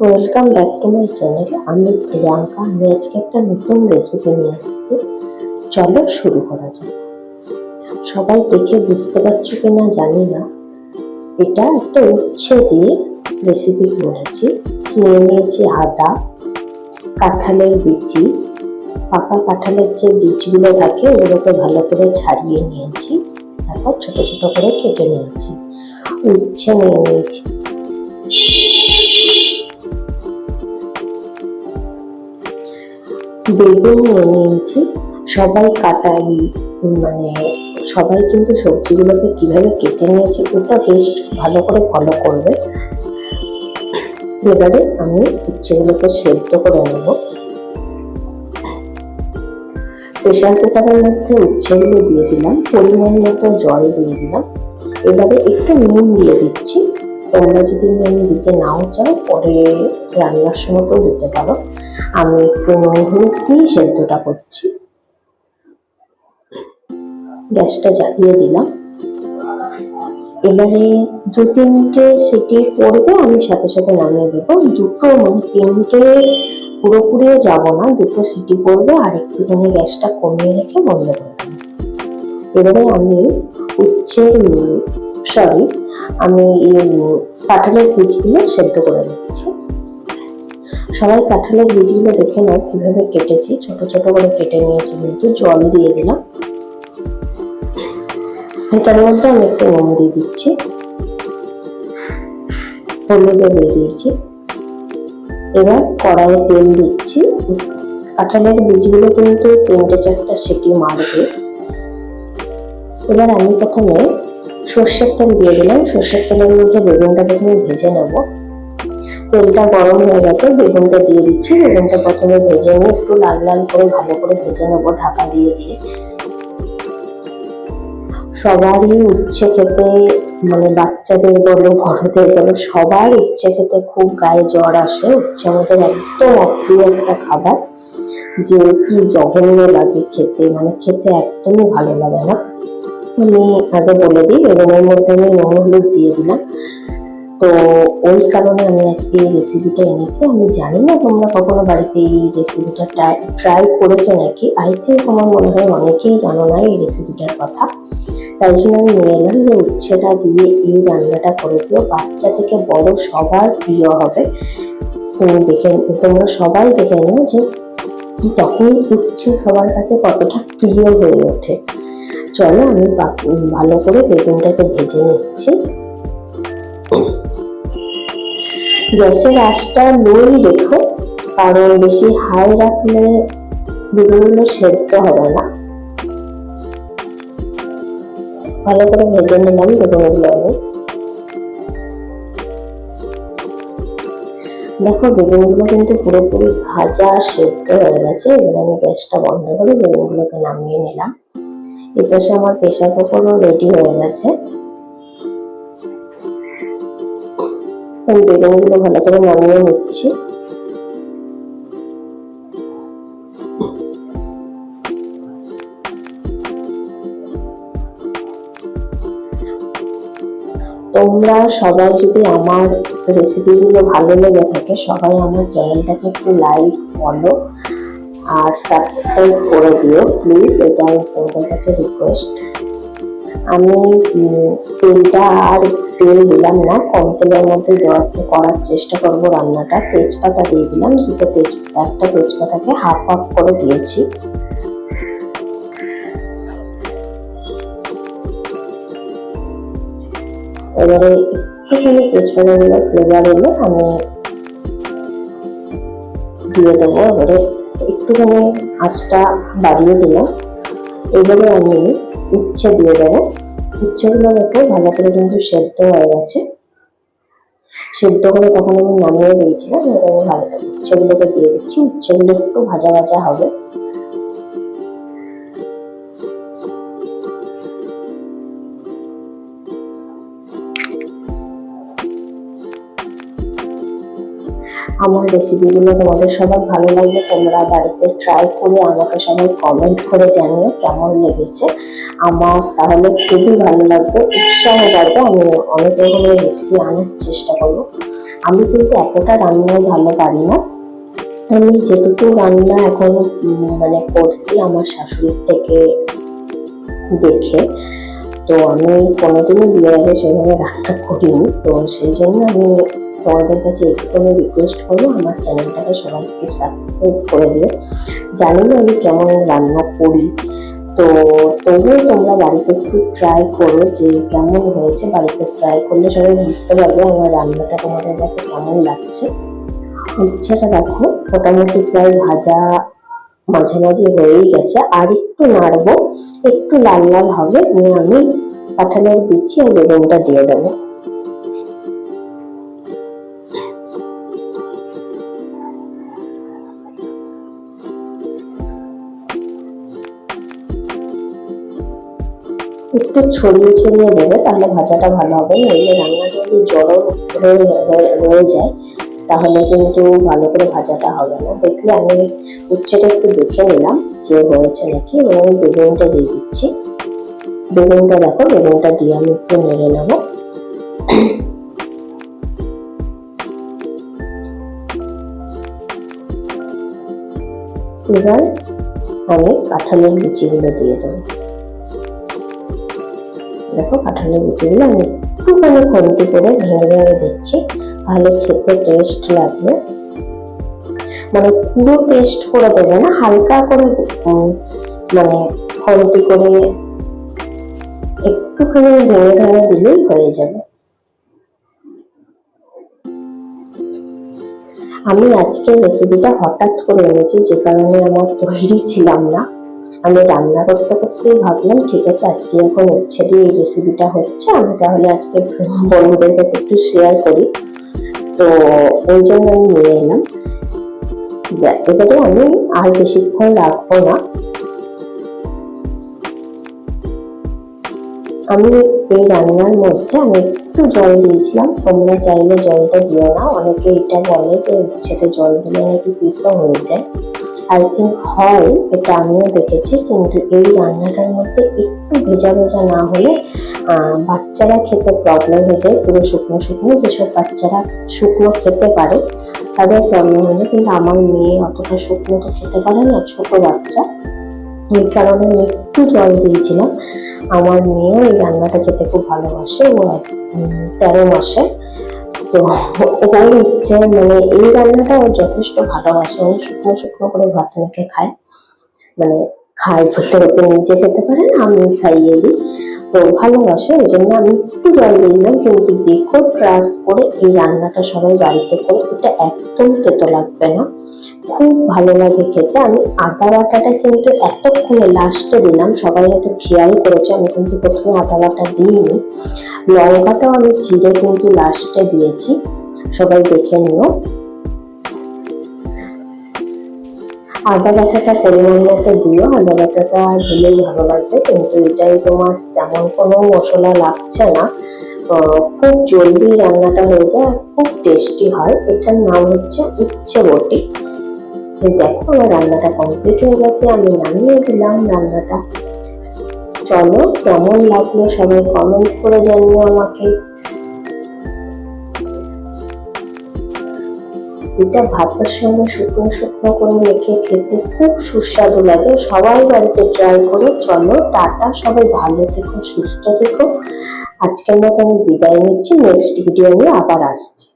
Welcome back to my channel আমি প্রিয়াঙ্কা। আমি আজকে একটা নতুন রেসিপি নিয়ে এসেছি। চলো শুরু করা যাক। সবাই দেখে বুঝতে পারছ কিনা জানি না। এটা একটা উচ্ছে দিয়ে রেসিপি করেছি। নিয়ে নিয়েছি আদা, কাঁঠালের বিচি। পাকা কাঁঠালের যে বীজগুলো থাকে, ওগুলোকে ভালো করে ছাড়িয়ে নিয়েছি। তারপর ছোট ছোট করে কেটে নিয়েছি। উচ্ছে নিয়ে নিয়েছি। বেগুন নিয়ে নিয়েছি সবাই কাটাই মানে সবাই কিন্তু সবজিগুলোকে কীভাবে কেটে নিয়েছে, ওটা বেশ ভালো করে ফলো করবে। এবারে আমি উচ্ছেগুলোকে সেদ্ধ করে নেব। প্রেশার কুকারের মধ্যে উচ্ছেগুলো দিয়ে দিলাম, পরিমাণ মতো জল দিয়ে দিলাম। এবারে একটু নুন দিয়ে দিচ্ছি। তোমরা যদি নুন দিতে নাও চাও, পরে রান্নার সময়তেও দিতে পারো। আমি একটু নুন হলুদ দিয়ে সেদ্ধটা করছি। গ্যাসটা জ্বালিয়ে দিলাম। এবারে দু তিনটে সিটি পড়বে আমি সাথে সাথে নামিয়ে দেবো। দুটো মানে তিনটে পুরোপুরিও যাব না, দুটো সিটি পড়বে আর একটুখানি গ্যাসটা কমিয়ে রেখে বন্ধ করে দেবো। এবারে আমি উচ্ছে সরি, আমি কাঁঠালের বীজগুলো সেদ্ধ করে নিচ্ছি। সবাই কাঁঠালের বীজগুলো দেখে নাও কীভাবে কেটেছি। ছোট ছোট করে কেটে নিয়েছি, কিন্তু জল দিয়ে দিলাম। এটার মধ্যে আমি একটু নুন দিয়ে দিচ্ছি। হলুদও দিয়ে দিয়েছি। এবার কড়াইয়ে তেল দিচ্ছি। কাঁঠালের বীজগুলো কিন্তু তিনটে চারটা সেটি মারবে। এবার আমি প্রথমে সর্ষের তেল দিয়ে দিলাম। সর্ষের তেলের মধ্যে বেগুনটা প্রথমে ভেজে নেব। তেলটা গরম হয়ে গেছে, বেগুনটা দিয়ে দিচ্ছি। বেগুনটা প্রথমে ভেজে নিয়ে একটু লাল লাল করে ভালো করে ভেজে নেব ঢাকা দিয়ে দিয়ে। সবারই উচ্ছে খেতে মানে বাচ্চাদের বলো, বড়দের বলো, সবার উচ্ছে খেতে খুব গায়ে জ্বর আসে। উচ্ছে আমাদের একদম অপ্রিয় একটা খাবার। যে কি জঘন্য লাগে খেতে মানে খেতে একদমই ভালো লাগে না। আমি আগে বলে দিই বেগুনের মধ্যে আমি নুন, হলুদ দিয়ে দিলাম। তো ওই কারণে আমি আজকে এই রেসিপিটা এনেছি। আমি জানি না তোমরা কখনো বাড়িতে এই রেসিপিটা ট্রাই করেছ নাকি? আই থিঙ্ক আমার মনে হয় অনেকেই জানো না এই রেসিপিটার কথা। তাই জন্য আমি নিয়ে এলাম যে উচ্ছেটা দিয়ে এই রান্নাটা করে দিও। বাচ্চা থেকে বড় সবার প্রিয় হবে। তুমি দেখে তোমরা সবাই দেখে নিও যে তখন উচ্ছে সবার কাছে কতটা প্রিয় হয়ে ওঠে। চলো, আমি ভালো করে বেগুনটাকে ভেজে নিচ্ছি। গ্যাসের আঁচটা লোই রেখো, কারণ বেশি হাই রাখলে বেগুনগুলো সেদ্ধ হবে না। ভালো করে ভেজে নিলাম বেগুনগুলো আমি। দেখো, বেগুনগুলো কিন্তু পুরোপুরি ভাজা সেদ্ধ হয়ে গেছে। এবার আমি গ্যাসটা বন্ধ করে বেগুনগুলোকে নামিয়ে নিলাম। এপাশে আমার প্রেশার কুকারও রেডি হয়ে গেছে। আমি বেগুনগুলো ভালো করে নামিয়ে নিচ্ছি। তোমরা সবাই যদি আমার রেসিপিগুলো ভালো লেগে থাকে, সবাই আমার চ্যানেলটাকে একটু লাইক ফলো আর সাবস্ক্রাইব করে দিও প্লিজ এটা তোমাদের কাছে রিকোয়েস্ট আমি তেলটা আর তেল দিলাম না, কম তেলের মধ্যে দেওয়ার, করার চেষ্টা করব রান্নাটা। তেজপাতা দিয়ে দিলাম, দুটো তেজ, একটা তেজপাতাকে হাফ হাফ করে দিয়েছি। এবারে একটুখানি তেজপাতাগুলো ফ্লেভার এলে আমি দিয়ে দেবো। এবারে একটুখানি আঁচটা বাড়িয়ে দিলাম এবারে আমি উচ্ছে দিয়ে দেবো। উচ্ছেগুলো একটু ভালো করে কিন্তু সেদ্ধ হয়ে গেছে। সেদ্ধ করে তখন আমি নামিয়ে দিয়েছিলাম, এবার আমি ভালো করে উচ্ছেগুলোকে দিয়ে দিচ্ছি। উচ্ছেগুলো একটু ভাজা ভাজা হবে। আমার রেসিপিগুলো তোমাদের সবার ভালো লাগবে তোমরা বাড়িতে ট্রাই করে আমাকে সবাই কমেন্ট করে জানিও কেমন লেগেছে। আমার তাহলে খুবই ভালো লাগবে, উৎসাহ বাড়বে, আমি অনেক রকমের রেসিপি আনার চেষ্টা করব। আমি কিন্তু এতটা রান্নাও ভালো পারি না। আমি যেটুকু রান্না এখন মানে করছি আমার শাশুড়ির থেকে দেখে, তো আমি কোনোদিনই বিয়ের আগে সেভাবে রান্না করিনি, তো সেই জন্য আমি তোমাদের কাছে একটুখানি রিকোয়েস্ট করব, আমার চ্যানেলটাকে সবাই একটু সাবস্ক্রাইব করে দিও। জানি না আমি কেমন রান্না করি? তো তবুও তোমরা বাড়িতে একটু ট্রাই করো যে কেমন হয়েছে। বাড়িতে ট্রাই করলে সবাই বুঝতে পারবে আমার রান্নাটা তোমাদের কাছে কেমন লাগছে। উচ্ছেটা দেখো, মোটামুটি প্রায় ভাজা মাঝামাঝি হয়েই গেছে। আর একটু নাড়বো, একটু লাল লাল হবে। নিয়ে আমি কাঁঠালের বিচি আর বেগুনটা দিয়ে দেবো। ছড়িয়ে ছড়িয়ে দেবে, তাহলে ভাজাটা ভালো হবে। নইলে রান্নাটা যদি জড়ো রয়ে যায়, তাহলে কিন্তু ভালো করে ভাজাটা হবে না। দেখলে আমি উচ্ছেটা একটু দেখে নিলাম যে হয়েছে নাকি, এবং আমি বেগুনটা দিয়ে দিচ্ছি। বেগুনটা দেখো, বেগুনটা দিয়ে আমি একটু নেড়ে নেব। এবার আমি কাঁঠালের বিচিগুলো দিয়ে দেবো। দেখো কাঁঠালের বিচিগুলো আমি একটুখানি খন্তি করে ভেঙে ভেঙে দিচ্ছি তাহলে খেতে টেস্ট লাগবে। মানে পুরো পেস্ট করে দেবে না, হালকা করে মানে খন্তি করে একটুখানি ভেঙে ভেঙে দিলেই হয়ে যাবে। আমি আজকে রেসিপিটা হঠাৎ করে এনেছি, যে কারণে আমার তৈরি ছিলাম না। আমি রান্না করতে করতেই ভাবলাম, ঠিক আছে, আজকে এখন হচ্ছে দিয়ে এই রেসিপিটা হচ্ছে, আমি তাহলে আজকে বন্ধুদের কাছে একটু শেয়ার করি। তো ওই জন্য আমি নিয়ে এলাম। এবারে আমি আর বেশিক্ষণ রাখব না। আমি এই রান্নার মধ্যে আমি একটু জল দিয়েছিলাম, তোমরা চাইলে জলটা দিও না, অনেকে এটা বলে যে উচ্ছেতে জল দিলে নাকি তিতো হয়ে যায়। থিঙ্ক হয়, এটা আমিও দেখেছি, কিন্তু এই রান্নাটার মধ্যে একটু ভেজা ভেজা না হলে বাচ্চারা খেতে প্রবলেম হয়ে যায়, পুরো শুকনো শুকনো, যেসব বাচ্চারা শুকনো খেতে পারে, তাদের প্রবলেম হয়ে কিন্তু আমার মেয়ে অতটা শুকনো তো খেতে পারে না, ছোট বাচ্চা। এই কারণে আমি একটু জল দিয়েছিলাম। আমার মেয়েও এই রান্নাটা খেতে খুব ভালোবাসে, ও তেরো মাসে। তো ওর ইচ্ছে মানে এই রান্নাটা ও যথেষ্ট ভালোবাসে। ও শুকনো শুকনো করে ভাত মেখে খায়। মানে খায় বলতে বলতে নিজে খেতে পারে না, আমি খাইয়ে দিই। তো ভালোবাসে, ওই জন্য আমি একটু জল দিলাম। কিন্তু দেখো ট্রাস্ট করে এই রান্নাটা সবাই বাড়িতে করে এটা একদম তেতো লাগবে না। খুব ভালো লাগে খেতে। আমি আদা বাটাটা কিন্তু এতক্ষণে লাস্টে দিলাম। সবাই হয়তো খেয়াল করেছে, আমি কিন্তু প্রথমে আদা বাটা দিইনি। লঙ্কাটাও আমি চিড়ে কিন্তু লাস্টে দিয়েছি। সবাই দেখে নিও। আদা বাটাটা পরিমাণ মতো দিও। আদা বাটাটা দিলেই ভালো লাগবে। কিন্তু এটাই তোমার তেমন কোনো মশলা লাগছে না। খুব জলদি রান্নাটা হয়ে যায় খুব টেস্টি হয়। এটার নাম হচ্ছে উচ্ছে বটি। দেখো আমার রান্নাটা কমপ্লিট হয়ে গেছে। আমি নামিয়ে দিলাম রান্নাটা। চলো, কেমন লাগল সবাই কমেন্ট করে জানিও আমাকে। এটা ভাতের সঙ্গে শুকনো শুকনো করে মেখে খেতে খুব সুস্বাদু লাগে। সবাই বাড়িতে ট্রাই করো। চলো, টাটা। সবাই ভালো থেকো, সুস্থ থেকো। আজকের মতো আমি বিদায় নিচ্ছি। নেক্সট ভিডিও নিয়ে আবার আসছি।